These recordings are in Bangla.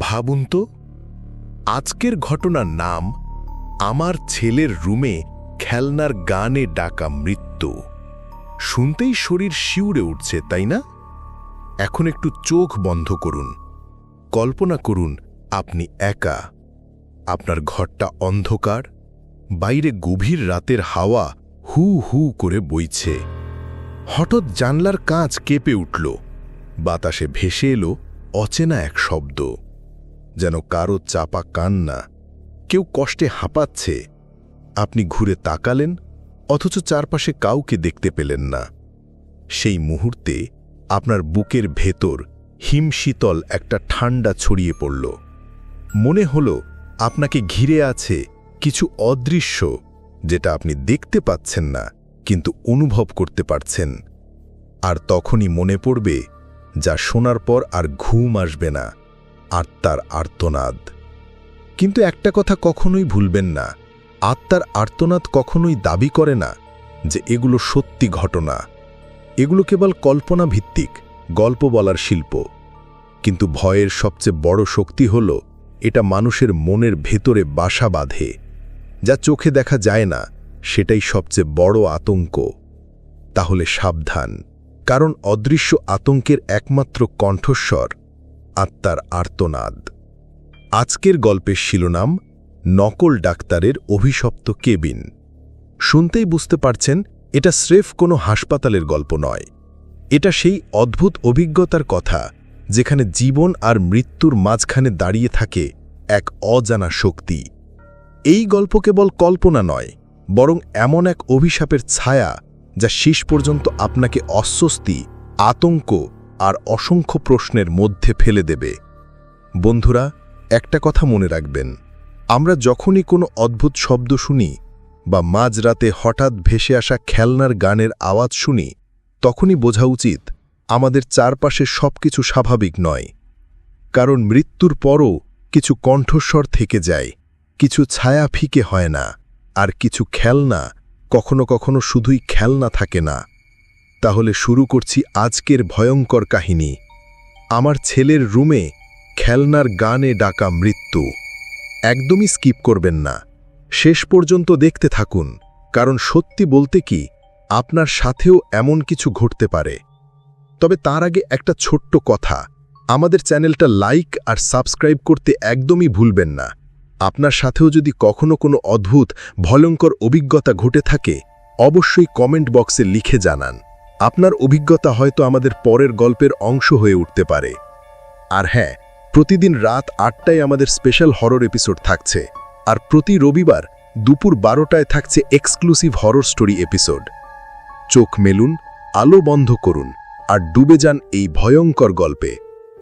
ভাবুন তো, আজকের ঘটনার নাম, আমার ছেলের রুমে খেলনার গানে ডাকা মৃত্যু। শুনতেই শরীর শিউরে উঠছে, তাই না? এখন একটু চোখ বন্ধ করুন। কল্পনা করুন, আপনি একা। আপনার ঘরটা অন্ধকার, বাইরে গভীর রাতের হাওয়া হু হু করে বইছে। হঠাৎ জানলার কাঁচ কেঁপে উঠল। বাতাসে ভেসে এলো অচেনা এক শব্দ। যেন কারও চাপা কান্না কেউ কষ্টে হাঁপাচ্ছে। আপনি ঘুরে তাকালেন, অথচ চারপাশে কাউকে দেখতে পেলেন না। সেই মুহূর্তে আপনার বুকের ভেতর হিমশীতল একটা ঠান্ডা ছড়িয়ে পড়ল। মনে হল আপনাকে ঘিরে আছে কিছু অদৃশ্য, যেটা আপনি দেখতে পাচ্ছেন না, কিন্তু অনুভব করতে পারছেন। আর তখনই মনে পড়বে, যা শোনার পর আর ঘুম আসবে না। আত্মার আর্তনাদ। কিন্তু একটা কথা কখনোই ভুলবেন না, আত্মার আর্তনাদ কখনোই দাবি করে না যে এগুলো সত্যি ঘটনা। এগুলো কেবল কল্পনা ভিত্তিক গল্প বলার শিল্প। কিন্তু ভয়ের সবচেয়ে বড় শক্তি হল, এটা মানুষের মনের ভেতরে বাসা বাঁধে। যা চোখে দেখা যায় না, সেটাই সবচেয়ে বড় আতঙ্ক। তাহলে সাবধান, কারণ অদৃশ্য আতঙ্কের একমাত্র কণ্ঠস্বর আত্মার আর্তনাদ। আজকের গল্পের শিরোনাম, নকল ডাক্তারের অভিশপ্ত কেবিন। শুনতেই বুঝতে পারছেন, এটা স্রেফ কোনো হাসপাতালের গল্প নয়। এটা সেই অদ্ভুত অভিজ্ঞতার কথা, যেখানে জীবন আর মৃত্যুর মাঝখানে দাঁড়িয়ে থাকে এক অজানা শক্তি। এই গল্প কেবল কল্পনা নয়, বরং এমন এক অভিশাপের ছায়া, যা শেষ পর্যন্ত আপনাকে অস্বস্তি, আতঙ্ক আর অসংখ্য প্রশ্নের মধ্যে ফেলে দেবে। বন্ধুরা, একটা কথা মনে রাখবেন। আমরা যখনই কোনো অদ্ভুত শব্দ শুনি বা মাঝরাতে হঠাৎ ভেসে আসা খেলনার গানের আওয়াজ শুনি, তখনই বোঝা উচিত আমাদের চারপাশে সবকিছু স্বাভাবিক নয়। কারণ মৃত্যুর পরও কিছু কণ্ঠস্বর থেকে যায়, কিছু ছায়া ফিকে হয় না, আর কিছু খেলনা কখনো কখনো শুধুই খেলনা থাকে না। তাহলে শুরু করছি আজকের ভয়ঙ্কর কাহিনী। আমার ছেলের রুমে খেলনার গানে ডাকা মৃত্যু। একদমই স্কিপ করবেন না। শেষ পর্যন্ত দেখতে থাকুন, কারণ সত্যি বলতে কি, আপনার সাথেও এমন কিছু ঘটতে পারে। তবে তার আগে একটা ছোট্ট কথা, আমাদের চ্যানেলটা লাইক আর সাবস্ক্রাইব করতে একদমই ভুলবেন না। আপনার সাথেও যদি কখনো কোনো অদ্ভুত, ভয়ঙ্কর অভিজ্ঞতা ঘটে থাকে, অবশ্যই কমেন্ট বক্সে লিখে জানান। আপনার অভিজ্ঞতা হয়তো আমাদের পরের গল্পের অংশ হয়ে উঠতে পারে। আর হ্যাঁ প্রতিদিন রাত আটটায় আমাদের স্পেশাল হরর এপিসোড থাকছে। আর প্রতি রবিবার দুপুর বারোটায় থাকছে এক্সক্লুসিভ হরর স্টোরি এপিসোড। চোখ মেলুন, আলো বন্ধ করুন, আর ডুবে যান এই ভয়ঙ্কর গল্পে।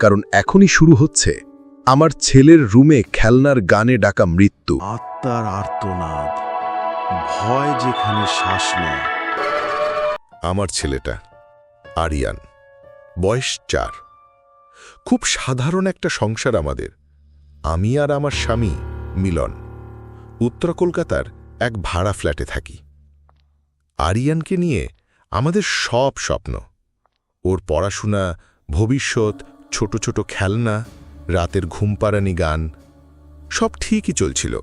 কারণ এখনই শুরু হচ্ছে আমার ছেলের রুমে খেলনার গানে ডাকা মৃত্যু। আত্মার আর্তনাদ, ভয় যেখানে শ্বাস নেয়। আমার ছেলেটা, আরিয়ান। বয়স চার। খুব সাধারণ একটা সংসার আমাদের। আমি আর আমার স্বামী মিলন। উত্তর কলকাতার এক ভাড়া ফ্ল্যাটে থাকি। আরিয়ানকে নিয়ে আমাদের সব স্বপ্ন। ওর পড়াশোনা, ভবিষ্যৎ, ছোট ছোট খেলনা, রাতের ঘুমপাড়ানি গান, সব ঠিকই চলছিল।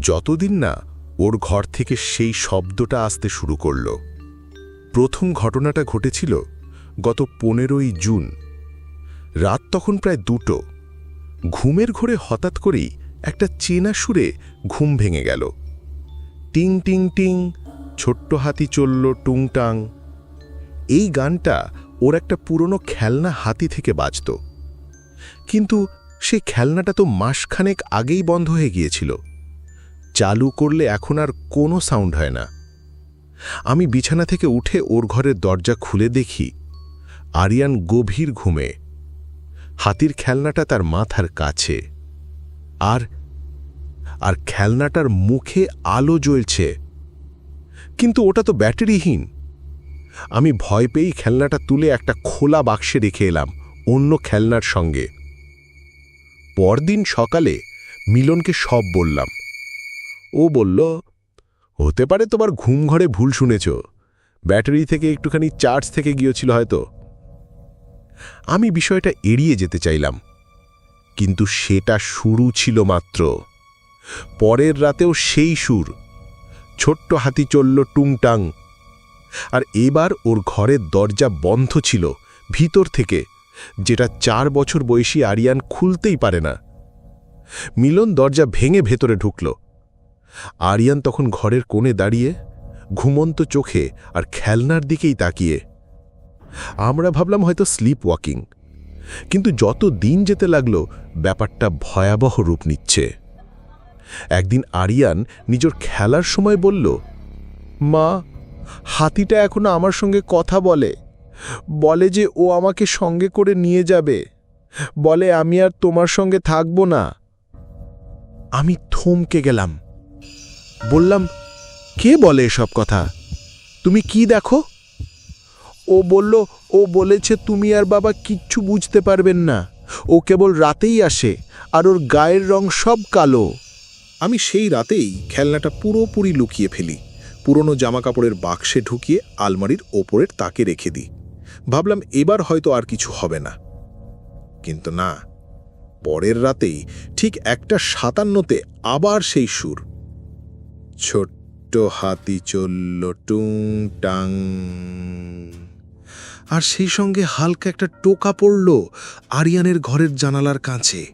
যতদিন না ওর ঘর থেকে সেই শব্দটা আসতে শুরু করল। প্রথম ঘটনাটা ঘটেছিল গত পনেরোই জুন। রাত তখন প্রায় দুটো। ঘুমের ঘোরে হঠাৎ করেই একটা চেনা সুরে ঘুম ভেঙে গেল। টিং টিং টিং, ছোট্ট হাতি চলল টুংটাং। এই গানটা ওর একটা পুরনো খেলনা হাতি থেকে বাজত। কিন্তু সে খেলনাটা তো মাসখানেক আগেই বন্ধ হয়ে গিয়েছিল। চালু করলে এখন আর কোনো সাউন্ড হয় না। আমি বিছানা থেকে উঠে ওর ঘরের দরজা খুলে দেখি আরিয়ান গভীর ঘুমে। হাতির খেলনাটা তার মাথার কাছে। আর আর খেলনাটার মুখে আলো জ্বলছে। কিন্তু ওটা তো ব্যাটারিহীন। আমি ভয় পেয়েই খেলনাটা তুলে একটা খোলা বাক্সে রেখে এলাম অন্য খেলনার সঙ্গে। পরদিন সকালে মিলনকে সব বললাম। ও বলল হতে পারে তোমার ঘুম ঘরে ভুল শুনেছ। ব্যাটারি থেকে একটুখানি চার্জ থেকে গিয়েছিল হয়তো। আমি বিষয়টা এড়িয়ে যেতে চাইলাম। কিন্তু সেটা শুরু ছিল মাত্র। পরের রাতেও সেই সুর। ছোট্ট হাতি চলল টুংটাং। আর এবার ওর ঘরের দরজা বন্ধ ছিল, ভিতর থেকে, যেটা চার বছর বয়সী আরিয়ান খুলতেই পারে না। মিলন দরজা ভেঙে ভেতরে ঢুকল। আরিয়ান তখন ঘরের কোণে দাঁড়িয়ে ঘুমন্ত চোখে আর খেলনার দিকেই তাকিয়ে। আমরা ভাবলাম হয়তো স্লিপ ওয়াকিং কিন্তু যত দিন যেতে লাগল, ব্যাপারটা ভয়াবহ রূপ নিচ্ছে। একদিন আরিয়ান নিজের খেলার সময় বলল, মা, হাতিটা এখনও আমার সঙ্গে কথা বলে। বলে যে ও আমাকে সঙ্গে করে নিয়ে যাবে। বলে আমি আর তোমার সঙ্গে থাকব না। আমি থমকে গেলাম। বললাম, কে বলে এসব কথা? তুমি কি দেখো? ও বলল, ও বলেছে তুমি আর বাবা কিচ্ছু বুঝতে পারবেন না। ও কেবল রাতেই আসে, আর ওর গায়ের রং সব কালো। আমি সেই রাতেই খেলনাটা পুরোপুরি লুকিয়ে ফেলি। পুরনো জামাকাপড়ের বাক্সে ঢুকিয়ে আলমারির ওপরের তাকে রেখে দিই। ভাবলাম এবার হয়তো আর কিছু হবে না। কিন্তু না, পরের রাতেই ঠিক একটা সাতান্নতে আবার সেই সুর। ছোট্ট হাতি চলল টুং টাং আর সেই সঙ্গে হালকা একটা টোকা পড়ল আরিয়ানের ঘরের জানালার কাছে।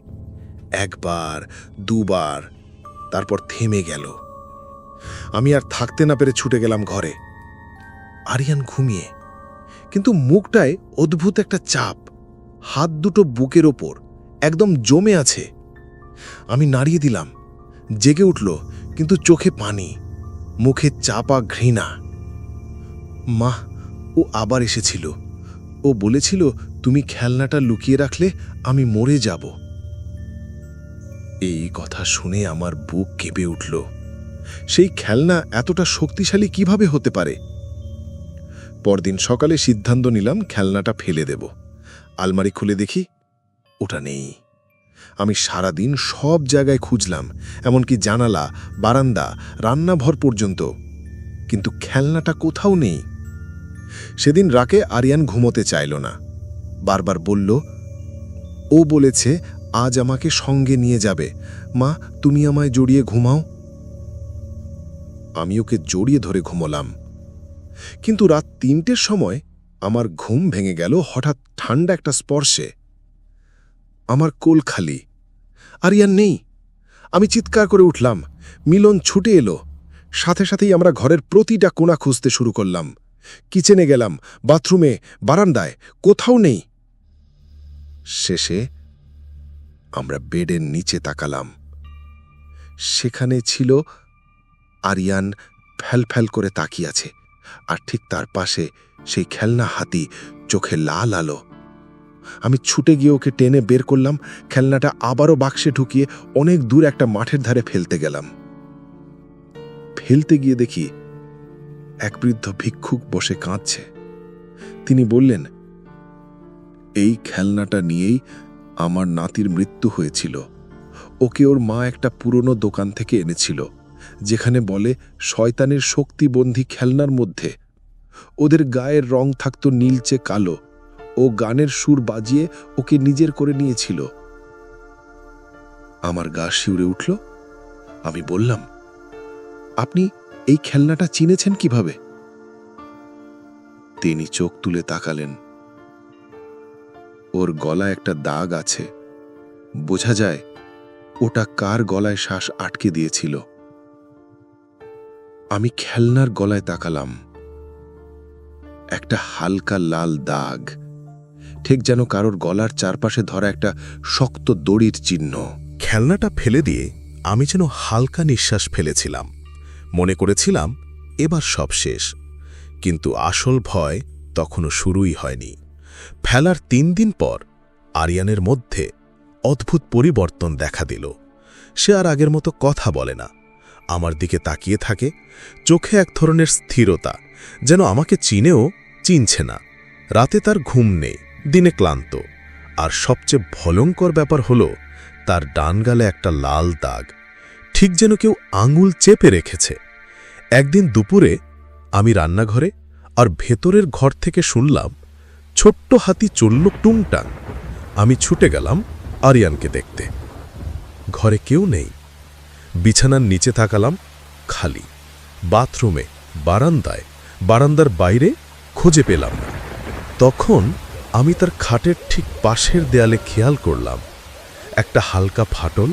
একবার, দুবার, তারপর থেমে গেল। আমি আর থাকতে না পেরে ছুটে গেলাম ঘরে। আরিয়ান ঘুমিয়ে, কিন্তু মুখটায় অদ্ভুত একটা চাপ। হাত দুটো বুকের ওপর, একদম জমে আছে। আমি নাড়িয়ে দিলাম, জেগে উঠল কিন্তু চোখে পানি, মুখে চাপা ঘৃণা। মা ও আবার এসেছিল। ও বলেছিল, তুমি খেলনাটা লুকিয়ে রাখলে আমি মরে যাব। এই কথা শুনে আমার বুক কেঁপে উঠল। সেই খেলনা এতটা শক্তিশালী কীভাবে হতে পারে? পরদিন সকালে সিদ্ধান্ত নিলাম, খেলনাটা ফেলে দেব। আলমারি খুলে দেখি, ওটা নেই। আমি সারাদিন সব জায়গায় খুঁজলাম, এমনকি জানালা, বারান্দা, রান্নাঘর পর্যন্ত। কিন্তু খেলনাটা কোথাও নেই। সেদিন রাকে আরিয়ান ঘুমোতে চাইল না। বারবার বলল, ও বলেছে আজ আমাকে সঙ্গে নিয়ে যাবে। মা, তুমি আমায় জড়িয়ে ঘুমাও। আমি ওকে জড়িয়ে ধরে ঘুমোলাম। কিন্তু রাত তিনটের সময় আমার ঘুম ভেঙে গেল হঠাৎ ঠান্ডা একটা স্পর্শে। আমার কোল খালি। আরিয়ান নেই। আমি চিৎকার করে উঠলাম। মিলন ছুটে এলো। সাথে সাথেই আমরা ঘরের প্রতিটা কোণা খুঁজতে শুরু করলাম। কিচেনে গেলাম, বাথরুমে, বারান্দায়, কোথাও নেই। শেষে আমরা বেডের নিচে তাকালাম। সেখানে ছিল আরিয়ান ফ্যাল করে তাকিয়ে আছে। আর ঠিক তার পাশে সেই খেলনা হাতি, চোখে লাল আলো। আমি ছুটে গিয়ে ওকে টেনে বের করলাম, খেলনাটা আবারও বাক্সে ঢুকিয়ে অনেক দূর একটা মাঠের ধারে ফেলতে গেলাম। ফেলতে গিয়ে দেখি এক বৃদ্ধ ভিক্ষুক বসে কাঁদছে। তিনি বললেন, এই খেলনাটা নিয়েই আমার নাতির মৃত্যু হয়েছিল। ওকে ওর মা একটা পুরনো দোকান থেকে এনেছিল, যেখানে বলে, শয়তানের শক্তিবন্ধী খেলনার মধ্যে। ওদের গায়ের রং থাকত নীলচে কালো ও গানের সুর বাজিয়ে ওকে নিজের করে নিয়েছিল। আমার গা শিউরে উঠল। আমি বললাম, আপনি এই খেলনাটা চিনেছেন কীভাবে? তিনি চোখ তুলে তাকালেন। ওর গলায় একটা দাগ আছে। বোঝা যায়, ওটা কার গলায় শ্বাস আটকে দিয়েছিল। আমি খেলনার গলায় তাকালাম। একটা হালকা লাল দাগ। ঠিক যেন কারোর গলার চারপাশে ধরা একটা শক্ত দড়ির চিহ্ন। খেলনাটা ফেলে দিয়ে আমি যেন হালকা নিঃশ্বাস ফেলেছিলাম। মনে করেছিলাম, এবার সব শেষ। কিন্তু আসল ভয় তখনও শুরুই হয়নি। ফেলার তিন দিন পর আরিয়ানের মধ্যে অদ্ভুত পরিবর্তন দেখা দিল। সে আর আগের মতো কথা বলে না। আমার দিকে তাকিয়ে থাকে, চোখে এক ধরনের স্থিরতা, যেন আমাকে চিনেও চিনছে না। রাতে তার ঘুম নেই। দিনে ক্লান্ত। আর সবচেয়ে ভয়ঙ্কর ব্যাপার হলো, তার ডান গালে একটা লাল দাগ। ঠিক যেন কেউ আঙুল চেপে রেখেছে। একদিন দুপুরে আমি রান্নাঘরে আর ভেতরের ঘর থেকে শুনলাম, ছোট্ট হাতি চলল টুংটাং। আমি ছুটে গেলাম আরিয়ানকে দেখতে। ঘরে কেউ নেই। বিছানার নিচে তাকালাম খালি। বাথরুমে, বারান্দায়, বারান্দার বাইরে খুঁজে পেলাম না। তখন আমি তার খাটের ঠিক পাশের দেয়ালে খেয়াল করলাম। একটা হালকা ফাটল,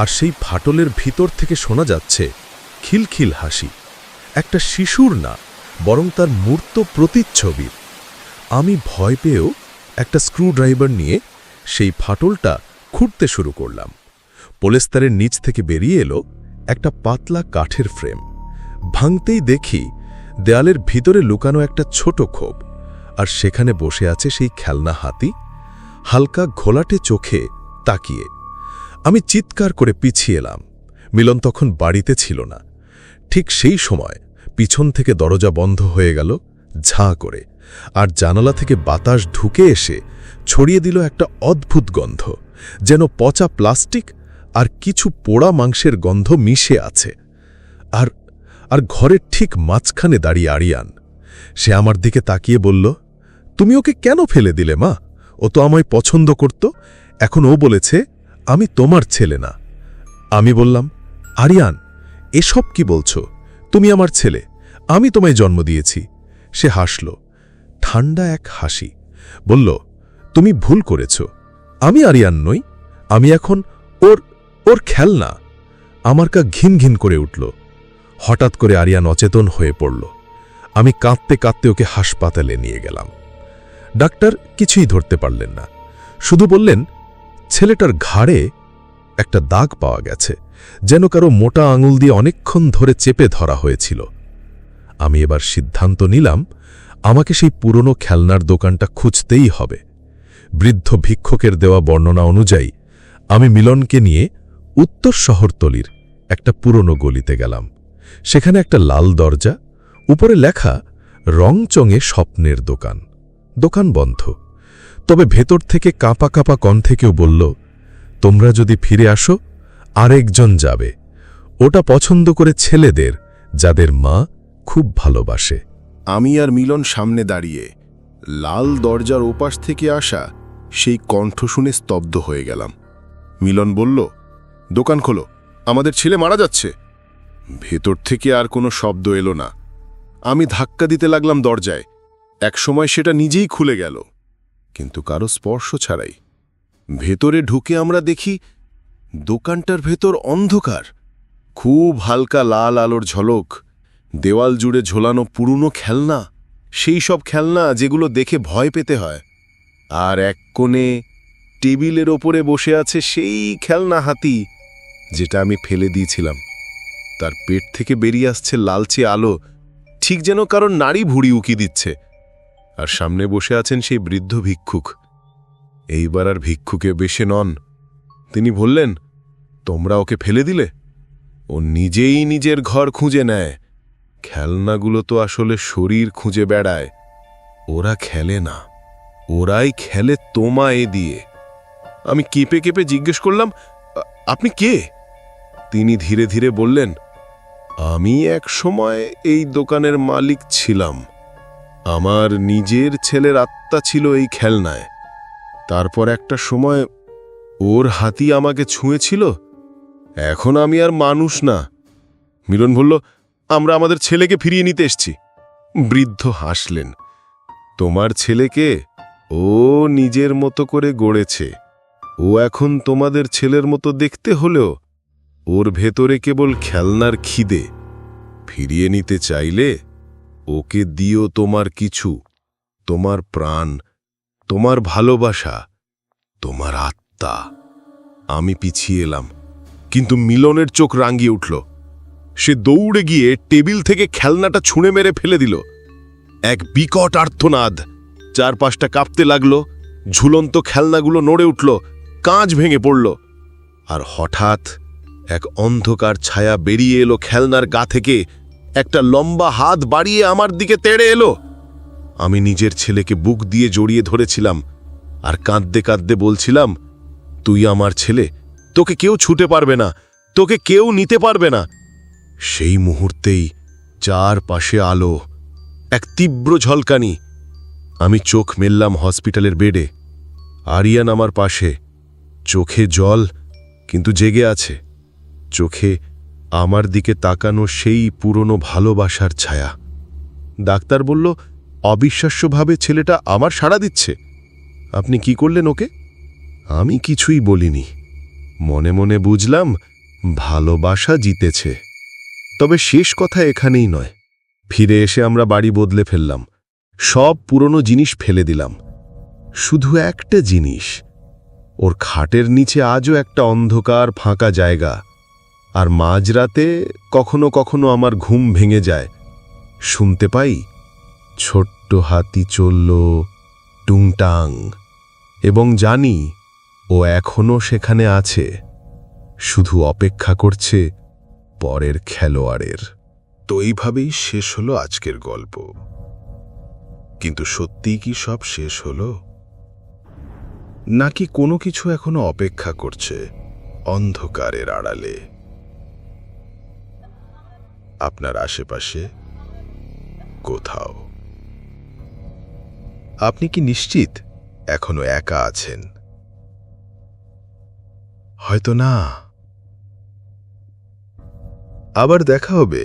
আর সেই ফাটলের ভিতর থেকে শোনা যাচ্ছে খিলখিল হাসি। একটা শিশুর না, বরং তার মূর্ত প্রতিচ্ছবির আমি ভয় পেয়েও একটা স্ক্রুড্রাইভার নিয়ে সেই ফাটলটা খুঁড়তে শুরু করলাম। পোলেস্তারের নিচ থেকে বেরিয়ে এলো একটা পাতলা কাঠের ফ্রেম। ভাঙতেই দেখি দেয়ালের ভিতরে লুকানো একটা ছোট ক্ষোভ। আর সেখানে বসে আছে সেই খেলনা হাতি। হালকা ঘোলাটে চোখে তাকিয়ে। আমি চিৎকার করে পিছিয়ে এলাম। মিলন তখন বাড়িতে ছিল না। ঠিক সেই সময় পিছন থেকে দরজা বন্ধ হয়ে গেল, ঝাঁ করে, আর জানালা থেকে বাতাস ঢুকে এসে ছড়িয়ে দিল একটা অদ্ভুত গন্ধ, যেন পচা প্লাস্টিক আর কিছু পোড়া মাংসের গন্ধ মিশে আছে। আর আর ঘরের ঠিক মাঝখানে দাঁড়িয়ে আরিয়ান, সে আমার দিকে তাকিয়ে বলল তুমি ওকে কেন ফেলে দিলে, মা? ও তো আমায় পছন্দ করত। এখন ও বলেছে, আমি তোমার ছেলে না। আমি বললাম, আরিয়ান, এসব কি বলছো? তুমি আমার ছেলে, আমি তোমায় জন্ম দিয়েছি। সে হাসল, ঠান্ডা এক হাসি। বলল, তুমি ভুল করেছ। আমি আরিয়ান নই, আমি এখন ওর ওর খেলনা। আমার কা ঘিন ঘিন করে উঠল। হঠাৎ করে আরিয়ান অচেতন হয়ে পড়ল। আমি কাঁদতে কাঁদতে ওকে হাসপাতালে নিয়ে গেলাম। ডাক্তার কিছুই ধরতে পারলেন না। শুধু বললেন, ছেলেটার ঘাড়ে একটা দাগ পাওয়া গেছে, যেন কারও মোটা আঙুল দিয়ে অনেকক্ষণ ধরে চেপে ধরা হয়েছিল। আমি এবার সিদ্ধান্ত নিলাম, আমাকে সেই পুরনো খেলনার দোকানটা খুঁজতেই হবে। বৃদ্ধ ভিক্ষকের দেওয়া বর্ণনা অনুযায়ী, আমি মিলনকে নিয়ে উত্তর শহরতলির একটা পুরনো গলিতে গেলাম। সেখানে একটা লাল দরজা, উপরে লেখা, রংচঙে স্বপ্নের দোকান। দোকান বন্ধ। তবে ভেতর থেকে কাঁপা কাঁপা কণ্ঠে কেউ বলল, তোমরা যদি ফিরে আসো, আরেকজন যাবে। ওটা পছন্দ করে ছেলেদের, যাদের মা খুব ভালোবাসে। আমি আর মিলন সামনে দাঁড়িয়ে, লাল দরজার ওপাশ থেকে আসা সেই কণ্ঠ শুনে স্তব্ধ হয়ে গেলাম। মিলন বলল, দোকান খোলো, আমাদের ছেলে মারা যাচ্ছে। ভেতর থেকে আর কোনো শব্দ এলো না। আমি ধাক্কা দিতে লাগলাম দরজায়। একসময় সেটা নিজেই খুলে গেল, কিন্তু কারও স্পর্শ ছাড়াই। ভেতরে ঢুকে আমরা দেখি দোকানটার ভেতর অন্ধকার, খুব হালকা লাল আলোর ঝলক, দেওয়াল জুড়ে ঝোলানো পুরনো খেলনা, সেই সব খেলনা যেগুলো দেখে ভয় পেতে হয়। আর এক কোণে টেবিলের ওপরে বসে আছে সেই খেলনা হাতি, যেটা আমি ফেলে দিয়েছিলাম। তার পেট থেকে বেরিয়ে আসছে লালচে আলো, ঠিক যেন কারণ নারী ভুড়ি উকি দিচ্ছে। আর সামনে বসে আছেন সেই বৃদ্ধ ভিক্ষুক। এইবার আর ভিক্ষুকে বেশে নন। তিনি বললেন, তোমরা ওকে ফেলে দিলে? ও নিজেই নিজের ঘর খুঁজে নেয়। খেলনাগুলো তো আসলে শরীর খুঁজে বেড়ায়। ওরা খেলে না। ওরাই খেলে তোমায় দিয়ে। আমি কেঁপে কেঁপে জিজ্ঞেস করলাম, আপনি কে? তিনি ধীরে ধীরে বললেন, আমি এক সময় এই দোকানের মালিক ছিলাম। আমার নিজের ছেলের আত্মা ছিল এই খেলনায়। তারপর একটা সময় ওর হাতি আমাকে ছুঁয়েছিল। এখন আমি আর মানুষ না। মিলন বলল, আমরা আমাদের ছেলেকে ফিরিয়ে নিতে এসছি। বৃদ্ধ হাসলেন, তোমার ছেলেকে ও নিজের মতো করে গড়েছে। ও এখন তোমাদের ছেলের মতো দেখতে হলেও ওর ভেতরে কেবল খেলনার খিদে। ফিরিয়ে নিতে চাইলে ওকে দিও তোমার কিছু, তোমার প্রাণ, তোমার ভালোবাসা, তোমার আত্মা। আমি পিছিয়ে এলাম, কিন্তু মিলনের চোখ রাঙ্গিয়ে উঠল। সে দৌড়ে গিয়ে টেবিল থেকে খেলনাটা ছুঁড়ে মেরে ফেলে দিল। এক বিকট আর্থনাদ চারপাশটা কাঁপতে লাগল, ঝুলন্ত খেলনাগুলো নড়ে উঠল, কাঁচ ভেঙে পড়ল। আর হঠাৎ এক অন্ধকার ছায়া বেরিয়ে এলো খেলনার গা থেকে। একটা লম্বা হাত বাড়িয়ে আমার দিকে তেড়ে এলো। আমি নিজের ছেলেকে বুক দিয়ে জড়িয়ে ধরেছিলাম আর কাঁদতে কাঁদতে বলছিলাম, তুই আমার ছেলে, তোকে কেউ ছুটে পারবে না, তোকে কেউ নিতে পারবে না। সেই মুহূর্তেই চারপাশে আলো, এক তীব্র ঝলকানি। আমি চোখ মেললাম হসপিটালের বেডে। আরিয়ান আমার পাশে। চোখে জল, কিন্তু জেগে আছে। চোখে আমার দিকে তাকানো সেই পুরনো ভালোবাসার ছায়া। ডাক্তার বলল, অবিশ্বাস্যভাবে ছেলেটা আমার সাড়া দিচ্ছে। আপনি কি করলেন ওকে? আমি কিছুই বলিনি। মনে মনে বুঝলাম, ভালোবাসা জিতেছে। তবে শেষ কথা এখানেই নয়। ফিরে এসে আমরা বাড়ি বদলে ফেললাম। সব পুরনো জিনিস ফেলে দিলাম। শুধু একটা জিনিস। ওর খাটের নিচে আজও একটা অন্ধকার ফাঁকা জায়গা। আর মাঝরাতে কখনো কখনো আমার ঘুম ভেঙে যায়। শুনতে পাই, ছোট্ট হাতি চলল টুংটাং, এবং জানি ও এখনও সেখানে আছে। শুধু অপেক্ষা করছে পরের খেলোয়াড়ের। তো এইভাবেই শেষ হলো আজকের গল্প। কিন্তু সত্যিই কি সব শেষ হলো? নাকি কোনো কিছু এখনও অপেক্ষা করছে অন্ধকারের আড়ালে? আপনার আশেপাশে কোথাও। আপনি কি নিশ্চিত এখনও একা আছেন? হয়তো না। আবার দেখা হবে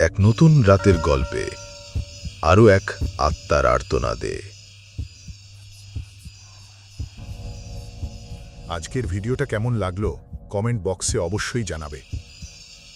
এক নতুন রাতের গল্পে, আরও এক আত্মার আর্তনাদে। আজকের ভিডিওটা কেমন লাগল কমেন্ট বক্সে অবশ্যই জানাবে।